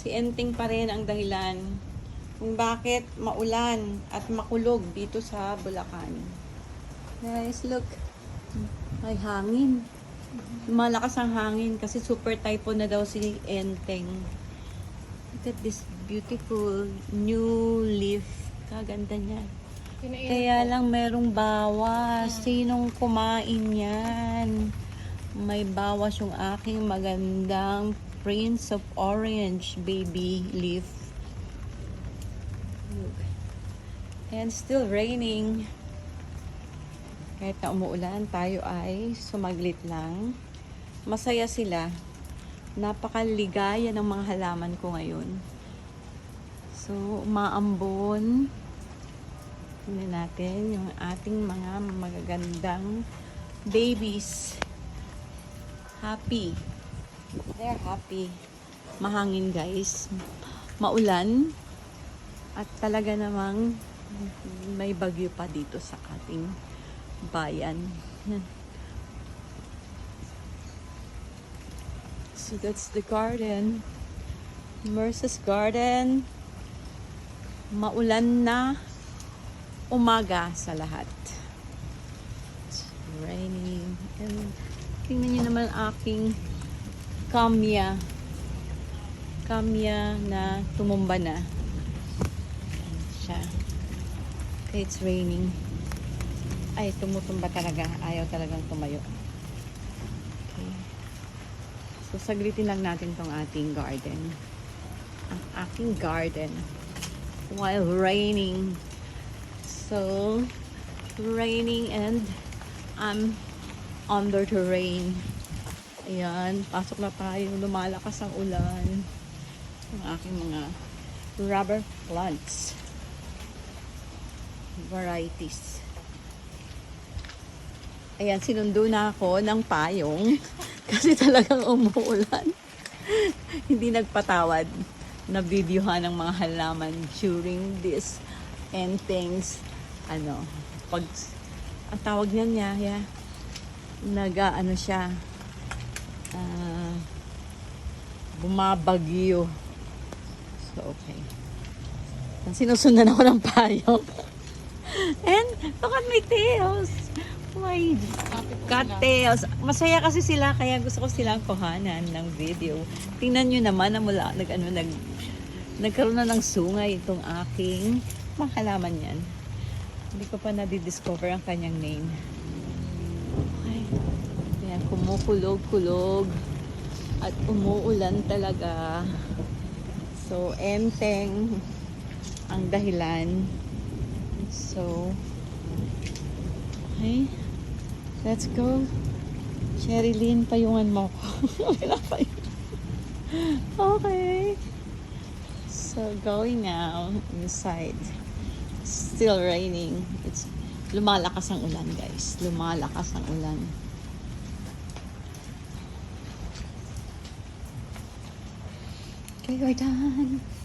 Si Enteng pa rin ang dahilan kung bakit maulan at makulog dito sa Bulacan. Guys, look. May hangin. Malakas ang hangin kasi super typhoon na daw si Enteng. Look at this beautiful new leaf. Kaganda niya. Kaya lang merong bawas. Sinong kumain yan? May bawas yung aking magandang Prince of Orange baby leaf. Look. And still raining. Kahit na umuulan, tayo ay sumaglit lang. Masaya sila. Napakaligaya ng mga halaman ko ngayon. So, maambon. Tingnan natin yung ating mga magagandang babies. Happy. They're happy. Mahangin guys. Maulan. At talaga namang may bagyo pa dito sa ating bayan. So that's the garden. Merce's garden. Maulan na umaga sa lahat. It's raining. And tingnan nyo naman aking kamya. Kamya na tumumba na. Siya. Okay, it's raining. Ay, tumutumba talaga. Ayaw talagang tumayo. Okay. So, saglitin lang natin tong ating garden. Ang aking garden. While raining. So, raining and I'm under the rain. Ayan, pasok na tayo. Lumalakas ang ulan. Ang aking mga rubber plants. Varieties. Ayan, sinundo na ako ng payong kasi talagang umuulan. Hindi nagpatawad na videohan ng mga halaman during this and things ano pag ang tawag niyan niya yeah, nag ano siya ah, bumabagyo. So okay. Sinusundan ako ng payong. And look at my tails. My cattails masaya kasi sila kaya gusto ko silang kuhanan ng video. Tingnan nyo naman na mula nag ano nag nagkaroon na ng sungay itong aking mga halaman yan. Hindi ko pa na-discover ang kanyang name. Okay yan kumukulog-kulog at umuulan talaga so enteng ang dahilan so okay let's go Sherilyn, payungan mo ko. Okay. So, going now inside. Still raining. It's lumalakas ang ulan, guys. Lumalakas ang ulan. we are done.